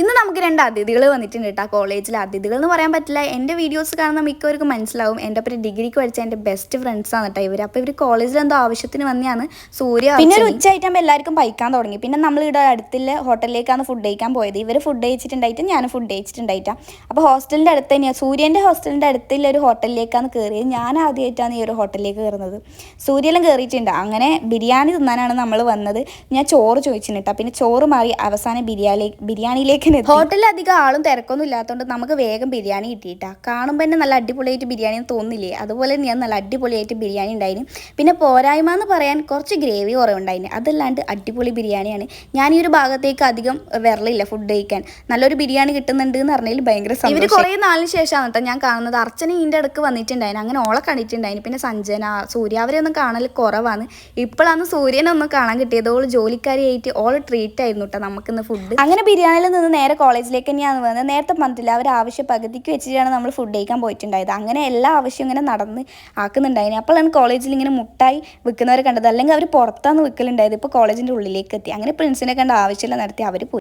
ഇന്ന് നമുക്ക് രണ്ട് അതിഥികൾ വന്നിട്ടുണ്ട് കേട്ടോ. കോളേജിലെ അതിഥികൾ എന്ന് പറയാൻ പറ്റില്ല. എന്റെ വീഡിയോസ് കാണുന്ന മിക്കവർക്കും മനസ്സിലാവും. എന്റെ ഒപ്പം ഡിഗ്രിക്ക് പഠിച്ച എന്റെ ബെസ്റ്റ് ഫ്രണ്ട്സ് ആണ് കേട്ടോ ഇവർ അപ്പോൾ ഇവർ കോളേജിൽ എന്തോ ആവശ്യത്തിന് വന്നെയാണ് സൂര്യ പിന്നെ ഒരു ഉച്ചയായിട്ടാകുമ്പോൾ എല്ലാവർക്കും പൈക്കാൻ തുടങ്ങി. പിന്നെ നമ്മൾ ഇവിടെ അടുത്തുള്ള ഹോട്ടലിലേക്കാണ് ഫുഡ് കഴിക്കാൻ പോയത്. ഇവർ ഫുഡ് കഴിച്ചിട്ടുണ്ടായിട്ട് ഞാൻ ഫുഡ് കഴിച്ചിട്ടുണ്ടായിട്ടാണ് അപ്പോൾ ഹോസ്റ്റലിന്റെ അടുത്ത് തന്നെയാണ് സൂര്യന്റെ ഹോസ്റ്റലിന്റെ അടുത്തുള്ള ഒരു ഹോട്ടലിലേക്കാണ് കയറിയത് ഞാൻ ആദ്യമായിട്ടാണ് ഈ ഒരു ഹോട്ടലിലേക്ക് കയറുന്നത്. സൂര്യയെല്ലാം കയറിയിട്ടുണ്ട് അങ്ങനെ ബിരിയാണി തിന്നാനാണ് നമ്മൾ വന്നത്. ഞാൻ ചോറ് ചോദിച്ചിട്ടുണ്ട് പിന്നെ ചോറ് മാറി അവസാനം ബിരിയാണി ബിരിയാണിയിലേക്ക് ഹോട്ടലിൽ അധികം ആളും തിരക്കൊന്നും ഇല്ലാത്തതുകൊണ്ട് നമുക്ക് വേഗം ബിരിയാണി കിട്ടിയിട്ടാ. കാണുമ്പോൾ തന്നെ നല്ല അടിപൊളിയായിട്ട് ബിരിയാണി എന്ന് തോന്നില്ലേ? അതുപോലെ ഞാൻ നല്ല അടിപൊളിയായിട്ട് ബിരിയാണി ഉണ്ടായിരുന്നു പിന്നെ പോരായ്മ എന്ന് പറയാൻ കുറച്ച് ഗ്രേവി കുറവുണ്ടായിരുന്നു അതല്ലാണ്ട് അടിപൊളി ബിരിയാണിയാണ്. ഞാൻ ഈ ഒരു ഭാഗത്തേക്ക് അധികം വരലില്ല ഫുഡ് കഴിക്കാൻ. നല്ലൊരു ബിരിയാണി കിട്ടുന്നുണ്ട് എന്ന് പറഞ്ഞതിൽ ഭയങ്കര ഇവർ കുറേ നാളിന് ശേഷമാണ് കേട്ടോ ഞാൻ കാണുന്നത്. അർച്ചന ഇതിന്റെ ഇടയ്ക്ക് വന്നിട്ടുണ്ടായിരുന്നു അങ്ങനെ ഓളെ കണ്ടിട്ടുണ്ടായിരുന്നു പിന്നെ സഞ്ജന സൂര്യ അവരെ ഒന്നും കാണൽ കുറവാണ്. ഇപ്പോഴാണ് സൂര്യനെ ഒന്ന് കാണാൻ കിട്ടിയത്. ഓൾ ജോലിക്കാരിയായിട്ട് ഓൾ ട്രീറ്റ് ആയിരുന്നു കേട്ടോ നമുക്കിന്ന് ഫുഡ് അങ്ങനെ ബിരിയാണിയിൽ നിന്ന് നേരെ കോളേജിലേക്ക് തന്നെയാണ് വന്നത്. നേരത്തെ പറഞ്ഞിട്ടില്ല അവർ ആവശ്യം പകുതിക്ക് വെച്ചിട്ടാണ് നമ്മൾ ഫുഡ് കഴിക്കാൻ പോയിട്ടുണ്ടായത്. അങ്ങനെ എല്ലാ ആവശ്യവും ഇങ്ങനെ നടന്ന് ആക്കുന്നുണ്ടായിരുന്നു അപ്പോഴാണ് കോളേജിൽ ഇങ്ങനെ മുട്ടായി വിൽക്കുന്നവരെ കണ്ടത്. അല്ലെങ്കിൽ അവർ പുറത്താണ് വിൽക്കലുണ്ടായത് ഇപ്പോൾ കോളേജിന്റെ ഉള്ളിലേക്ക് എത്തി. അങ്ങനെ പ്രിൻസിനെ കണ്ട ആവശ്യമില്ല നടത്തി അവർ പോയി.